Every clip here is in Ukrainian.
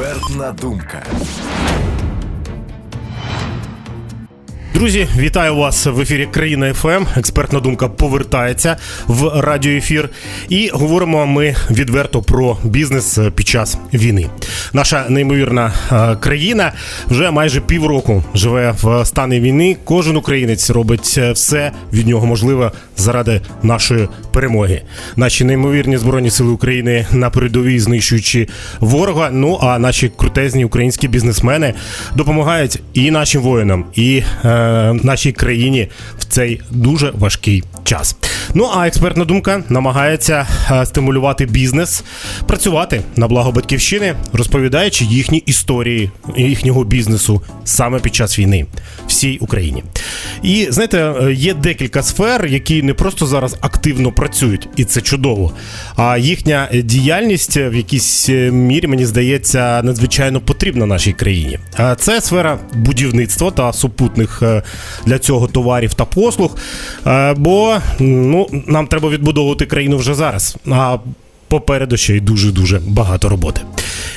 Експертна думка. Друзі, вітаю вас в ефірі Країна ФМ. Експертна думка повертається в радіоефір. І говоримо ми відверто про бізнес під час війни. Наша неймовірна е, країна вже майже півроку живе в стані війни. Кожен українець робить е, все від нього можливе заради нашої перемоги. Наші неймовірні збройні сили України на передовій знищуючи ворога. Ну а наші крутезні українські бізнесмени допомагають і нашим воїнам, і е, нашій країні в цей дуже важкий час. Ну а експертна думка намагається е, стимулювати бізнес, працювати на благо батьківщини, розповідаючи їхні історії їхнього бізнесу саме під час війни всій Україні. І знаєте, е, є декілька сфер, які не просто зараз активно працюють, і це чудово. А їхня діяльність в якійсь е, мірі, мені здається, надзвичайно потрібна нашій країні. Це сфера будівництва та супутних для цього товарів та послуг. Бо ну, нам треба відбудовувати країну вже зараз. А попереду ще й дуже дуже багато роботи.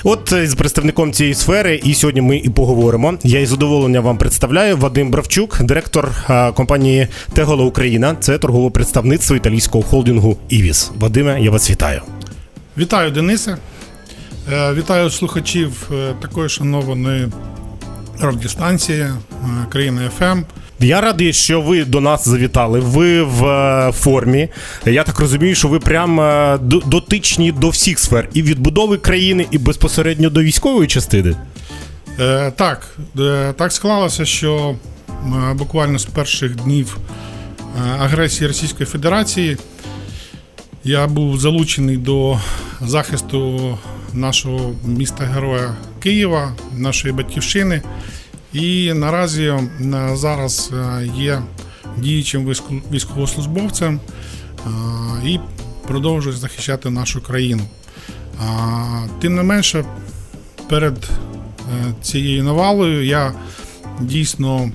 От е, з представником цієї сфери, і сьогодні ми і поговоримо. Я із задоволенням вам представляю Вадим Бравчук, директор компанії Тегола Україна. Це торгове представництво італійського холдингу Івіс. Вадиме, я вас вітаю. Вітаю, Денисе. Е, Вітаю слухачів е, такої шанованої радіостанції країна ФМ. Я радий, що ви до нас завітали. Ви в е, формі. Я так розумію, що ви прям е, дотичні до всіх сфер і відбудови країни, і безпосередньо до військової частини. Е, Так, е, так склалося, що е, буквально з перших днів агресії Російської Федерації я був залучений до захисту нашого міста Героя Києва, нашої батьківщини. І наразі е, зараз е, є діючим військовослужбовцем е, і продовжую захищати нашу країну. Тим не менше, перед цією навалою я дійсно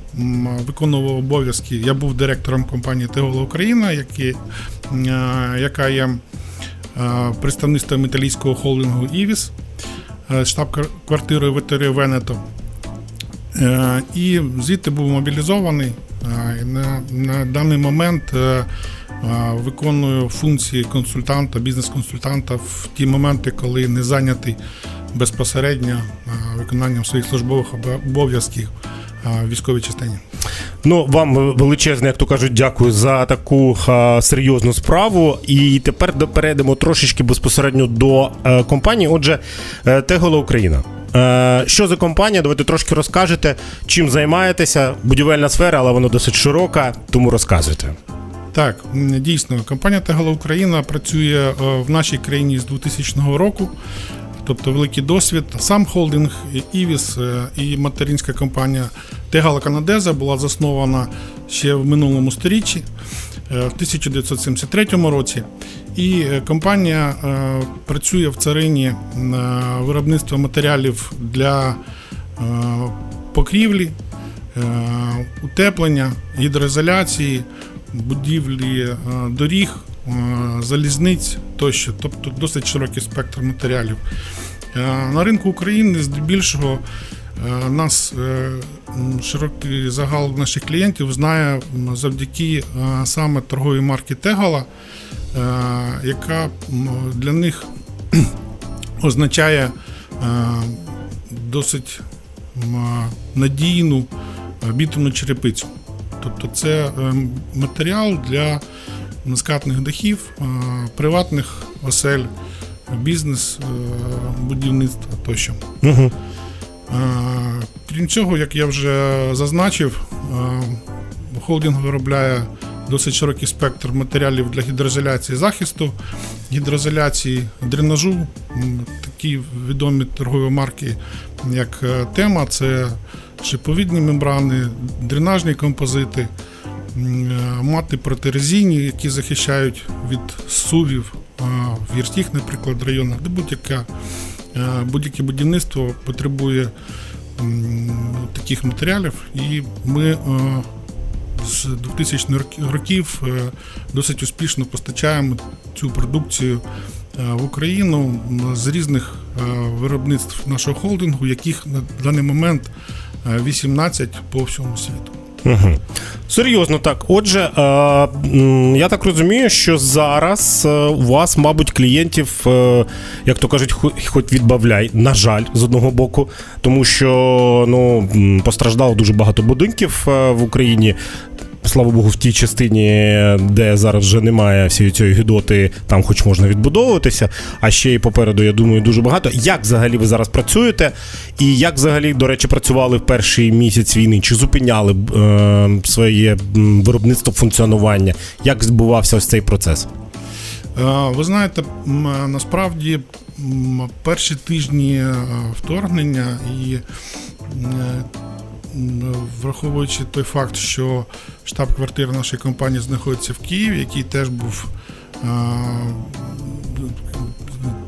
виконував обов'язки. Я був директором компанії Тегола Україна, які, яка є представництвом італійського холдингу Івіс, штаб-квартирою Венето. Е, І звідти був мобілізований. Е, На, на даний момент е, виконую функції консультанта, бізнес-консультанта в ті моменти, коли не зайнятий безпосередньо виконанням своїх службових обов'язків військовій частині. Ну, вам величезне, як то кажуть, дякую за таку а, серйозну справу. І тепер перейдемо трошечки безпосередньо до е, компанії. Отже, Тегола Україна. Е, що за компанія? Давайте трошки розкажете, чим займаєтеся. Будівельна сфера, але вона досить широка, тому розказуйте. Так, дійсно, компанія Тегала Україна працює е, в нашій країні з 2000 року, тобто великий досвід. Сам холдинг Івіс е, і материнська компанія Тегала Канадеза була заснована ще в минулому сторіччі, в 1973 році. І е, компанія е, працює в царині на виробництво матеріалів для е, покрівлі, е, утеплення, гідроізоляції, будівлі е, доріг, е, залізниць тощо, тобто досить широкий спектр матеріалів. Е, На ринку України здебільшого е, нас е, широкий загал наших клієнтів знає завдяки е, саме торговій марки Тегала, е, яка для них означає е, досить надійну е, бітумну черепицю. Тобто це е, матеріал для нескатних дахів, е, приватних осель, бізнес, е, будівництва тощо. Угу. Е, Крім цього, як я вже зазначив, е, холдинг виробляє досить широкий спектр матеріалів для гідроізоляції захисту, гідроізоляції дренажу. Такі відомі торгові марки, як е, тема, це шиповідні мембрани, дренажні композити, мати протирезійні, які захищають від сувів в гірських, наприклад, районах, де будь-яка будь-яке будівництво потребує таких матеріалів, і ми е, з 2000 х років е, досить успішно постачаємо цю продукцію е, в Україну з різних е, виробництв нашого холдингу, яких на даний момент е, 18 по всьому світу. Угу. Серйозно так. Отже, е, я так розумію, що зараз е, у вас, мабуть, клієнтів, е, як то кажуть, хоч відбавляй, на жаль, з одного боку, тому що ну, постраждало дуже багато будинків в Україні. Слава Богу, в тій частині, де зараз вже немає всієї цієї гідоти, там хоч можна відбудовуватися, а ще й попереду, я думаю, дуже багато. Як взагалі ви зараз працюєте? І як взагалі, до речі, працювали в перший місяць війни? Чи зупиняли е, своє виробництво функціонування? Як відбувався ось цей процес? Е, Ви знаєте, насправді перші тижні е, вторгнення і е, враховуючи той факт, що штаб-квартира нашої компанії знаходиться в Києві, який теж був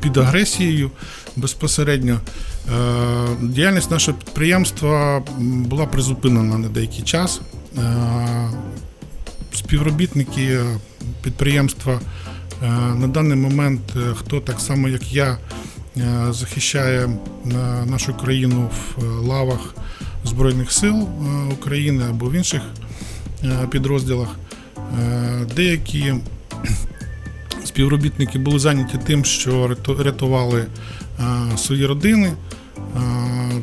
під агресією безпосередньо. Діяльність нашого підприємства була призупинена на деякий час. Співробітники підприємства на даний момент, е, хто так само як я е, захищає е, нашу країну в лавах Збройних сил е, України або в інших е, підрозділах. Е, Деякі співробітники були зайняті тим, що рятували свої родини.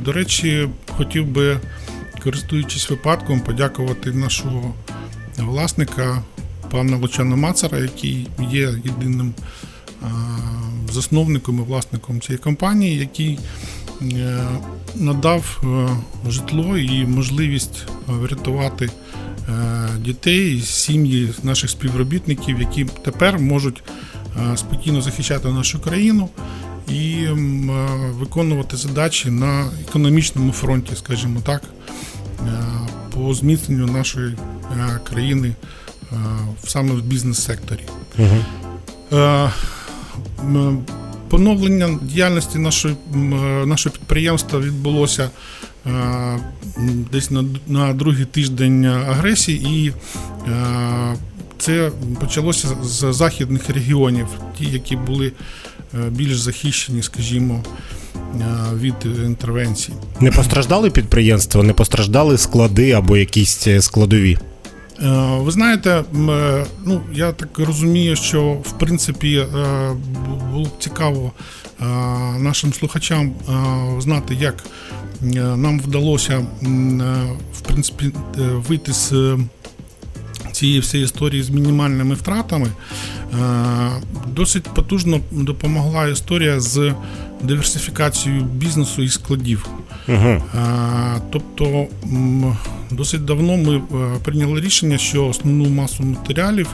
До речі, хотів би, користуючись випадком, подякувати нашого власника пана Лучана Мацара, який є єдиним засновником і власником цієї компанії, який надав е, житло і можливість е, врятувати е, дітей, сім'ї наших співробітників, які тепер можуть е, спокійно захищати нашу країну і е, виконувати задачі на економічному фронті, скажімо так, е, по зміцненню нашої е, країни е, саме в бізнес-секторі. Угу. Поновлення діяльності нашої, е, нашого підприємства відбулося е, десь на, на другий тиждень агресії, і е, це почалося з західних регіонів, ті, які були більш захищені, скажімо, від інтервенції. Не постраждали підприємства, не постраждали склади або якісь складові? Е, Ви знаєте, е, ну я так розумію, що в принципі е, було б цікаво нашим слухачам знати, як нам вдалося в принципі вийти з цієї всієї історії з мінімальними втратами. Досить потужно допомогла історія з диверсифікацією бізнесу і складів. Угу. Тобто досить давно ми е, прийняли рішення, що основну масу матеріалів,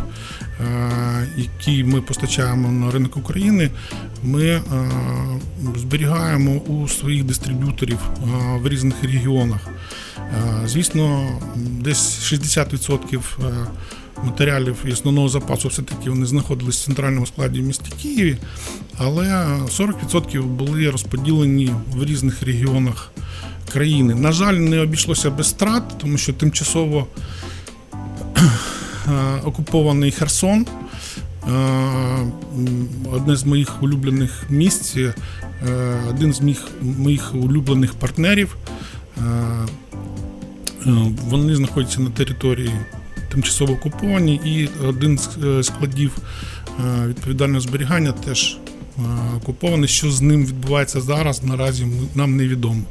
е, які ми постачаємо на ринок України, ми е, зберігаємо у своїх дистриб'юторів в різних регіонах. Звісно, десь 60% е, матеріалів і основного запасу все-таки вони знаходились в центральному складі в місті Києві, але 40% були розподілені в різних регіонах країни. На жаль, не обійшлося без страт, тому що тимчасово е, окупований Херсон. е, Одне з моїх улюблених місць, е, один з моїх, моїх улюблених партнерів. Вони знаходяться на території тимчасово окуповані, і один з е, складів е, відповідального зберігання теж е, окупований. Що з ним відбувається зараз, наразі нам невідомо.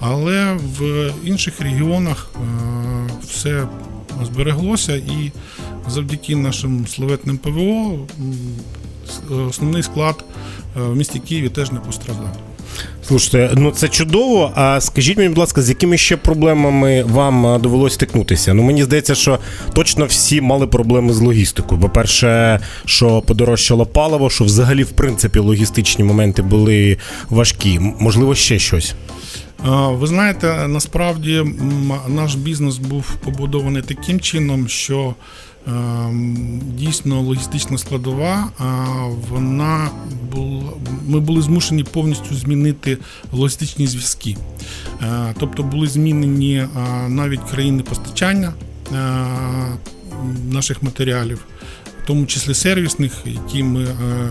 Але в інших регіонах все збереглося, і завдяки нашим славетним ПВО основний склад в місті Києві теж не постраждав. Слушайте, ну це чудово. А скажіть мені, будь ласка, з якими ще проблемами вам а, довелось стикнутися? Ну мені здається, що точно всі мали проблеми з логістикою. По-перше, що подорожчало паливо, що взагалі, в принципі, логістичні моменти були важкі. Можливо, ще щось. Ви знаєте, насправді наш бізнес був побудований таким чином, що дійсно логістична складова, вона була, ми були змушені повністю змінити логістичні зв'язки. Е, Тобто були змінені навіть країни постачання е, наших матеріалів, в тому числі сервісних, які ми е,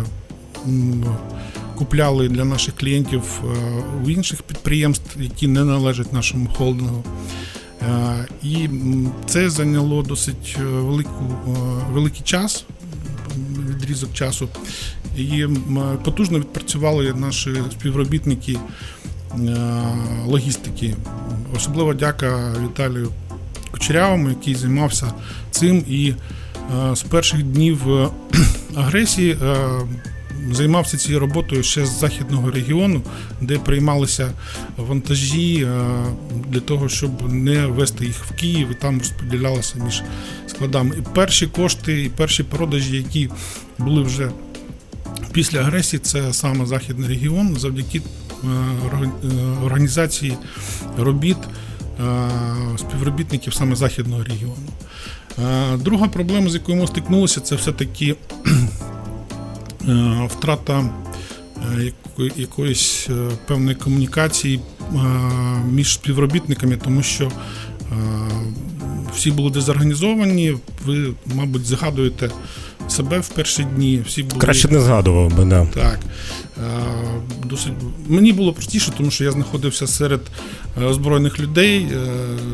купляли для наших клієнтів е, у інших підприємств, які не належать нашому холдингу. Е, І це зайняло досить е, велику, е, великий час, відрізок часу. І потужно відпрацювали наші співробітники логістики. Особливо дяка Віталію Кучерявому, який займався цим і з перших днів агресії займався цією роботою ще з західного регіону, де приймалися вантажі е, для того, щоб не вести їх в Київ і там розподілялося між складами. І перші кошти, і перші продажі, які були вже після агресії, це саме західний регіон, завдяки е, е, організації робіт співробітників саме західного регіону. Друга проблема, з якою ми стикнулися, це все-таки втрата е, якоїсь е, певної комунікації е, між співробітниками, тому що е, всі були дезорганізовані. Ви, мабуть, згадуєте себе в перші дні. Всі були Краще не згадував би, да. так. Е, Досить мені було простіше, тому що я знаходився серед е, озброєних людей е,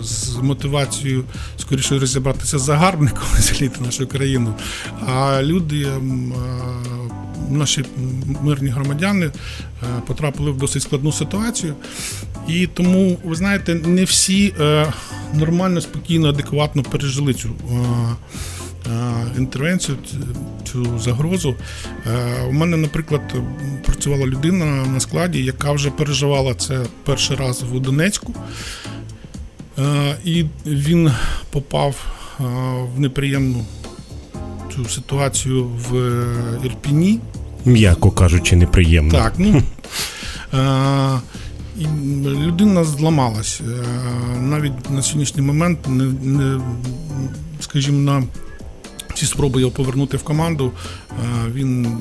з мотивацією скоріше розібратися з загарбником і заліти нашу країну. А люди, е, наші мирні громадяни, е, потрапили в досить складну ситуацію. І тому, ви знаєте, не всі е, нормально, спокійно, адекватно пережили цю. е, Інтервенцію, цю загрозу. У мене, наприклад, працювала людина на складі, яка вже переживала це перший раз в Донецьку, і він попав в неприємну цю ситуацію в Ірпіні. М'яко кажучи, неприємно. Так, ну. Е, людина зламалась. Е, Навіть на сьогоднішній момент, не, не, скажімо, на всі спроби його повернути в команду, е, він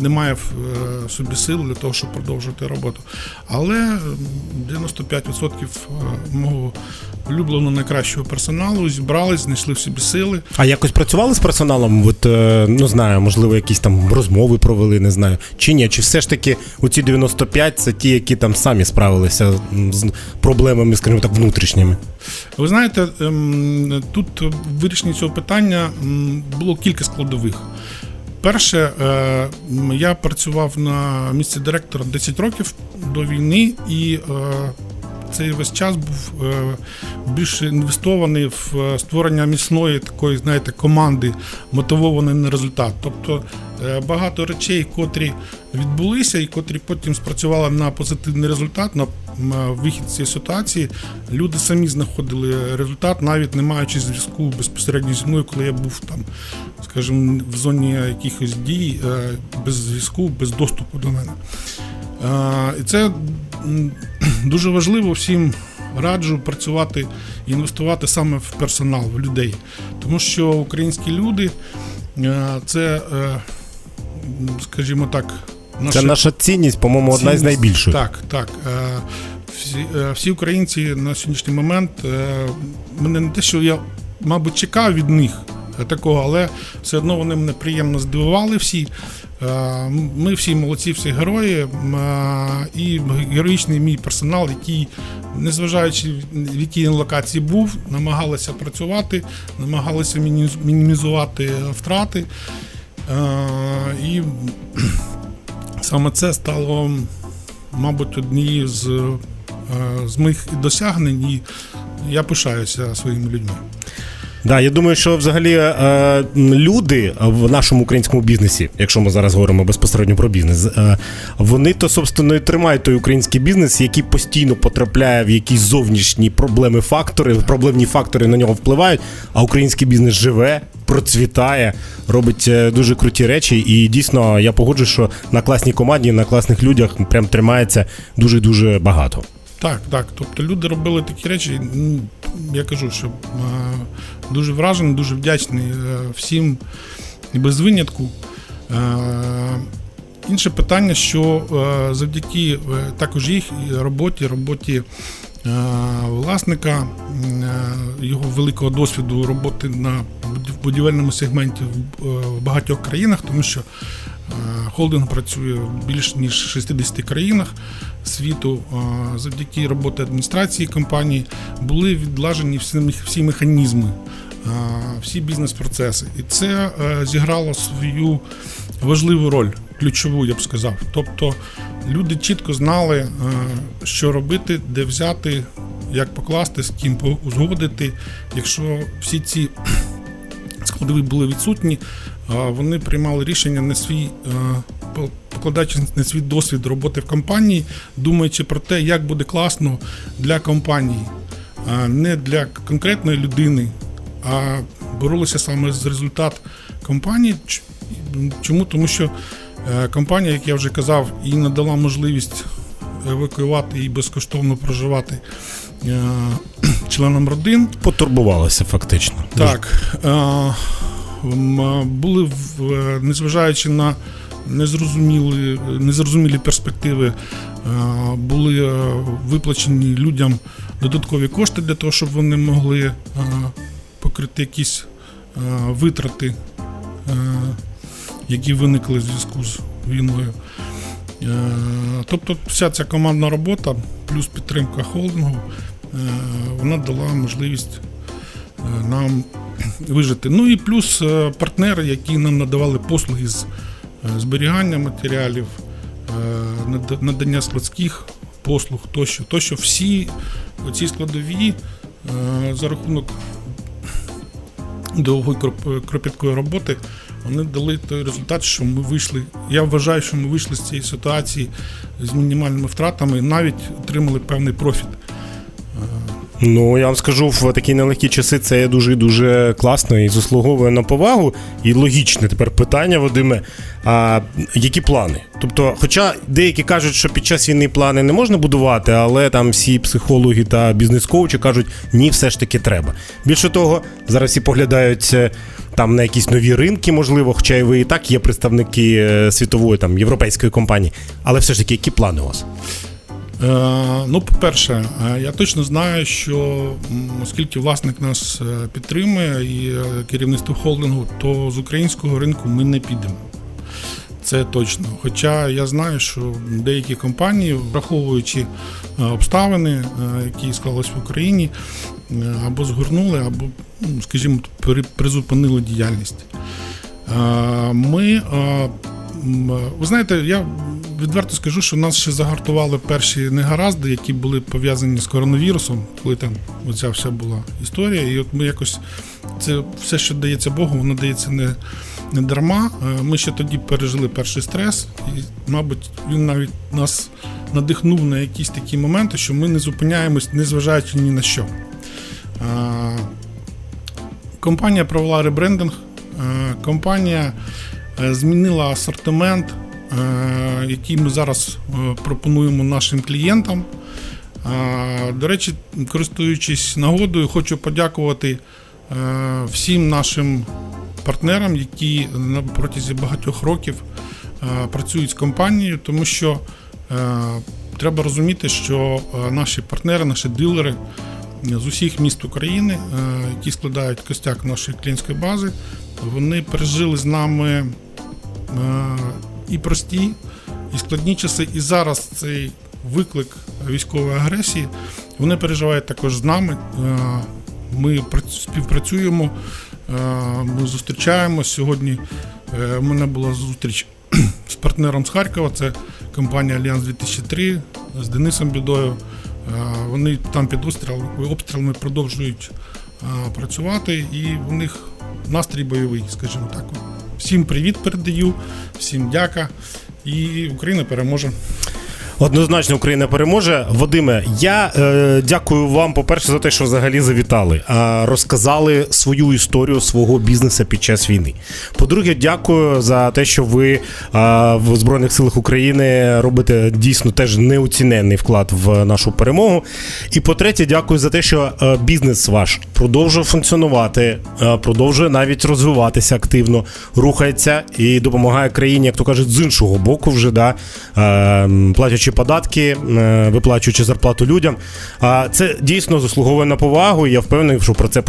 не має в е, собі сил для того, щоб продовжувати роботу. Але 95% мого улюбленого найкращого персоналу зібрались, знайшли в собі сили. А якось працювали з персоналом? От, е, ну знаю, можливо, якісь там розмови провели, не знаю. Чи ні? Чи все ж таки оці 95 це ті, які там самі справилися з проблемами, скажімо так, внутрішніми? Ви знаєте, ем, тут в вирішенні цього питання було кілька складових. Перше, е, я працював на місці директора 10 років до війни, і е, цей весь час був е, більше інвестований в створення міцної такої, знаєте, команди, мотивованої на результат. Тобто багато речей, котрі відбулися, і котрі потім спрацювали на позитивний результат, на вихід цієї ситуації. Люди самі знаходили результат, навіть не маючи зв'язку безпосередньо зі мною, коли я був там, скажімо, в зоні якихось дій, е, без зв'язку, без доступу до мене. Е, І це дуже важливо всім раджу працювати і інвестувати саме в персонал, в людей. Тому що українські люди е, це, скажімо так, наше Це наша цінність, по-моєму, одна з найбільших. Так, так. Всі, всі українці на сьогоднішній момент мене не те, що я, мабуть, чекав від них такого, але все одно вони мене приємно здивували всі. Е, Ми всі молодці, всі герої. е, І героїчний мій персонал, який, незважаючи в якій локації був, намагалися працювати, намагалися мінімізувати втрати. Е, І Саме це стало, мабуть, однією з, е, з моїх досягнень, і я пишаюся своїми людьми. Да, я думаю, що взагалі е, люди в нашому українському бізнесі, якщо ми зараз говоримо безпосередньо про бізнес, е, вони то собственно і тримають той український бізнес, який постійно потрапляє в якісь зовнішні проблеми, фактори, проблемні фактори на нього впливають. А український бізнес живе, процвітає, робить е, дуже круті речі. І дійсно я погоджуюсь, що на класній команді, на класних людях прям тримається дуже дуже багато. Так, так. Тобто люди робили такі речі. ну, Я кажу, що дуже вражений, дуже вдячний е, всім без винятку. Е, Інше питання, що е, завдяки також їх роботі, роботі власника, е, його великого досвіду роботи на будівельному сегменті в, е, багатьох країнах, тому що е, Е, Холдинг працює в більш ніж 60 країнах світу. Е, Завдяки роботі адміністрації компанії були відлажені всі, механізми, е, всі бізнес-процеси. І це е, зіграло свою важливу роль, ключову, я б сказав. Тобто люди чітко знали, е, що робити, де взяти, як покласти, з ким узгодити. Якщо всі ці складові були відсутні, вони приймали рішення на свій, е, покладаючи на свій досвід роботи в компанії, думаючи про те, як буде класно для компанії, не для конкретної людини, а боролися саме з результат компанії. Чому? Тому що компанія, як я вже казав, і надала можливість евакуювати і безкоштовно проживати е, членам родин. Потурбувалися фактично. Так. Е, е, були, е, незважаючи на незрозумілі, незрозумілі перспективи, е, були е, виплачені людям додаткові кошти для того, щоб вони могли е, покрити якісь е, витрати, е, які виникли в зв'язку з війною. Е, Тобто вся ця командна робота, плюс підтримка холдингу, е, вона дала можливість е, нам вижити. Ну і плюс партнери, які нам надавали послуги з зберігання матеріалів, надання складських послуг тощо. Тощо всі ці складові за рахунок довгої кропіткої роботи вони дали той результат, що ми вийшли. Я вважаю, що ми вийшли з цієї ситуації з мінімальними втратами, навіть отримали певний профіт. Ну я вам скажу, в такі нелегкі часи це є дуже дуже класно і заслуговує на повагу. І логічне тепер питання, Вадиме. А які плани? Тобто, хоча деякі кажуть, що під час війни плани не можна будувати, але там всі психологи та бізнес-коучі кажуть, ні, все ж таки треба. Більше того, зараз всі поглядають е, там на якісь нові ринки, можливо, хоча і ви і так є представники е, світової там європейської компанії. Але все ж таки, які плани у вас? Е, Ну, по-перше, е, я точно знаю, що оскільки власник нас е, підтримує і керівництво холдингу, то з українського ринку ми не підемо. Це точно. Хоча я знаю, що деякі компанії, враховуючи обставини, які склались в Україні, або згорнули, або, ну, скажімо, при- призупинили діяльність. Ми, ви знаєте, я відверто скажу, що нас ще загартували перші негаразди, які були пов'язані з коронавірусом, коли там оця вся була історія. І от ми якось це все, що дається Богу, воно дається не, не дарма. Е, Ми ще тоді пережили перший стрес, і, мабуть, він навіть нас надихнув на якісь такі моменти, що ми не зупиняємось, незважаючи ні на що. Е, Компанія провела ребрендинг. Е, Компанія змінила асортимент, який ми зараз е, пропонуємо нашим клієнтам. Е, До речі, користуючись нагодою, хочу подякувати е, всім нашим партнерам, які протязі багатьох років е, працюють з компанією, тому що е, треба розуміти, що е, наші партнери, наші дилери з усіх міст України, е, які складають костяк нашої клієнтської бази, вони пережили з нами е, і прості, і складні часи. І зараз цей виклик військової агресії вони переживають також з нами. Е, Ми прац- співпрацюємо, е, ми зустрічаємось. Сьогодні е, у мене була зустріч з партнером з Харкова, це компанія Альянс 2003 з Денисом Бідою. Вони там під обстрілами, продовжують працювати, і у них настрій бойовий, скажімо так. Всім привіт передаю, всім дяка. І Україна переможе. Однозначно Україна переможе. Вадиме, я е, дякую вам, по-перше, за те, що взагалі завітали, а розказали свою історію свого бізнесу під час війни. По-друге, дякую за те, що ви а, в Збройних силах України робите дійсно теж неоціненний вклад в нашу перемогу. І по-третє, дякую за те, що е, бізнес ваш продовжує функціонувати, е, продовжує навіть розвиватися активно, рухається і допомагає країні, як то кажуть, з іншого боку, вже да, е, платячи податки, е, виплачуючи зарплату людям. Це дійсно заслуговує на повагу. і Я впевнений, що про це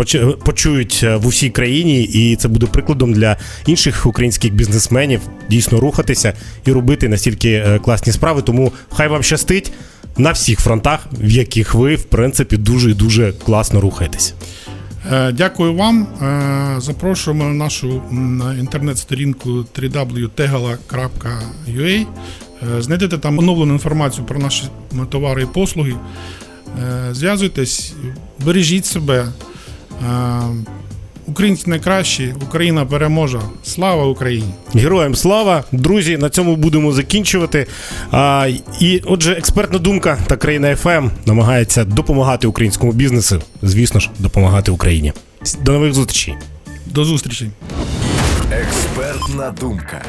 почують е, в усій країні, і це буде прикладом для інших українських бізнесменів дійсно рухатися і робити настільки е, класні справи. Тому хай вам щастить на всіх фронтах, в яких ви в принципі дуже і дуже класно рухаєтесь. Дякую вам. Запрошуємо на нашу інтернет-сторінку www.tegala.ua. Е, Знайдете там оновлену інформацію про наші товари і послуги. Е, Зв'язуйтесь, бережіть себе. Е, Українці найкращі, Україна переможе. Слава Україні! Героям слава, друзі, на цьому будемо закінчувати. А, і отже, експертна думка та країна ФМ намагається допомагати українському бізнесу, звісно ж, допомагати Україні. До нових зустрічей. До зустрічі! Експертна думка.